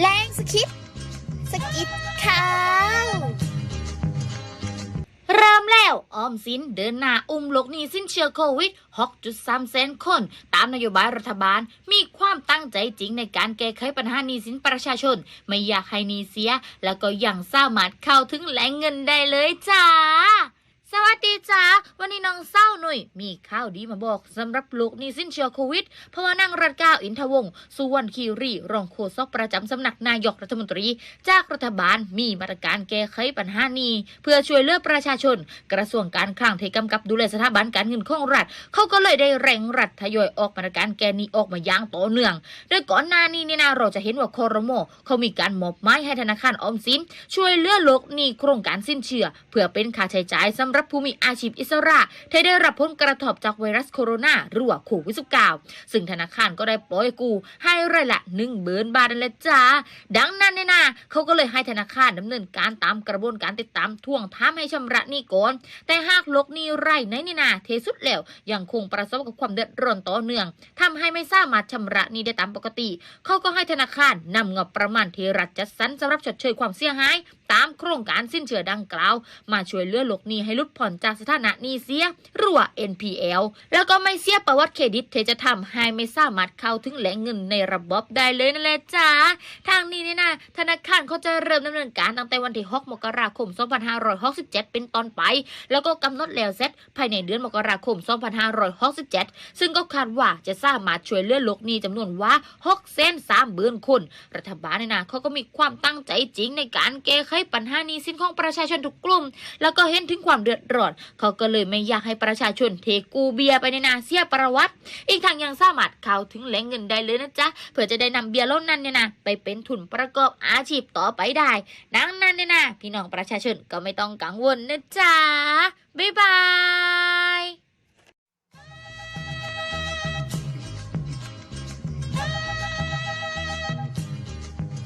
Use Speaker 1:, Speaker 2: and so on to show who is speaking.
Speaker 1: แรงสคริปสกิดข่าว
Speaker 2: เริ่มแล้วออมสินเดินหน้าอุ้มลกนี้สิ้นเชื้อโควิด 6.3แสนคน ตามนโยบายรัฐบาลมีความตั้งใจจริงในการแก้ไขปัญหานี้สินประชาชน ไม่อยากให้นี้เสีย แล้วก็ยังสามารถเข้าถึงแหล่งเงินได้เลยจ้า สวัสดีจ้าวันนี้น้องเศร้าหนุ่ยมีข่าวดีมาบอกสำหรับลูกนี้สิ้นเชื้อโควิดเพราะว่านั่งรัฐก้าวอินทวงศ์สุวรรณคีรีรองโฆษกประจำสำนักนายกรัฐมนตรี จากรัฐบาลมีมาตรการแก้ไขปัญหานี้ เพื่อช่วยเหลือประชาชน กระทรวงการคลังที่กำกับดูแลสถาบันการเงินของรัฐ เขาก็เลยได้เร่งรัดทยอยออกมาตรการแก้หนี้ออกมาอย่างต่อเนื่องโดยก่อนหน้านี้นี่นะเราจะเห็นว่าคอรมอเขามีการมอบหมายให้ธนาคารออมสินช่วยเหลือโลกหนี้โครงการสิ้นเชื่อเพื่อเป็นค่าใช้จ่ายสำหรับผู้มีอาชีพอิสระที่ได้รับผลกระทบจากไวรัสโคโรนาหรือว่าโควิด -19 ซึ่งธนาคารก็ได้ปล่อยกู้ให้รายละหนึ่งเบินบาทนั่นแหละจ้า ดังนั้นเนี่ยนะเขาก็เลยให้ธนาคารดำเนินการตามกระบวนการติดตามทวงถามให้ชำระหนี้ก่อน แต่หากลกหนี้ไร่ไหนนี่นาเทสุดแล้วยังคงประสบกับความเดือดร้อนต่อเนื่องทำให้ไม่สามารถชำระหนี้ได้ตามปกติ เขาก็ให้ธนาคารนำงบประมาณที่รัฐจัดสรรสำหรับชดเชยความเสียหาย ตามโครงการสิ้นเชื่อดังกล่าว มาช่วยเหลือลกหนี้ให้ลุดผ่อนจากสถานะหนี้เสียรือว่า NPL แล้วก็ไม่เสียประวัติเครดิตที่จะทำให้ไม่สามารถเข้าถึงแหล่งเงินในระบบได้เลยนั่นแหละจ้าทางนี้เนี่ยนะธนาคารเขาจะเริ่มดำเนินการตั้งแต่วันที่6มกราคม 2567 เป็นต้นไป แล้วก็กำหนดแล้วเสร็จภายในเดือนมกราคม 2567 ซึ่งก็คาดว่าจะสามารถช่วยเหลือลูกนี้จำนวนว่า6เส้น3เบือนคน รัฐบาลเนี่ยนะเขาก็มีความตั้งใจจริงในการแก้ไขปัญหานี้สินของประชาชนทุกกลุ่ม แล้วก็เห็นถึงความเดือดร้อน เขาก็เลยไม่อยากให้ประชาชนเทกูเบียร์ไปในนาเสียประวัติ อีกทางยังสามารถเข้าถึงแหล่งเงินได้เลยนะจ๊ะเพื่อจะได้นำเบียร์เหล่านั้นเนี่ยนะไปเป็นทุนประกอบอาชีพต่อไปได้ดังนั้นเนี่ยนะพี่น้องประชาชนก็ไม่ต้องกังวลนะจ๊ะบ๊ายบาย